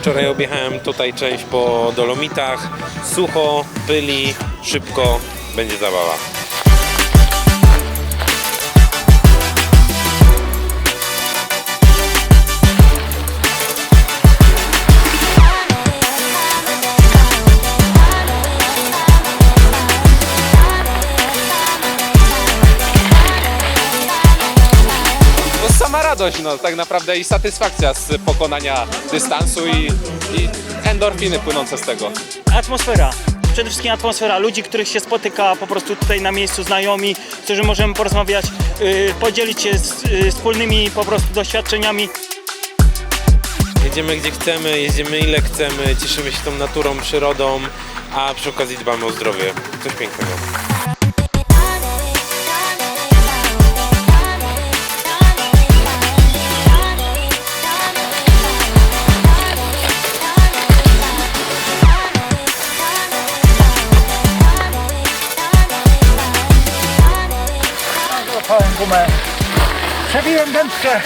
Wczoraj objechałem tutaj część po Dolomitach. Sucho, pyli, szybko, będzie zabawa. Radość, no tak naprawdę i satysfakcja z pokonania dystansu i, i endorfiny płynące z tego. atmosfera. Przede wszystkim atmosfera ludzi, których się spotyka po prostu tutaj na miejscu, znajomi, z którzy możemy porozmawiać, yy, podzielić się z, yy, wspólnymi po prostu doświadczeniami. Jedziemy gdzie chcemy, jedziemy ile chcemy, cieszymy się tą naturą, przyrodą, a przy okazji dbamy o zdrowie. Coś pięknego. Gumę. Przebiłem dętkę.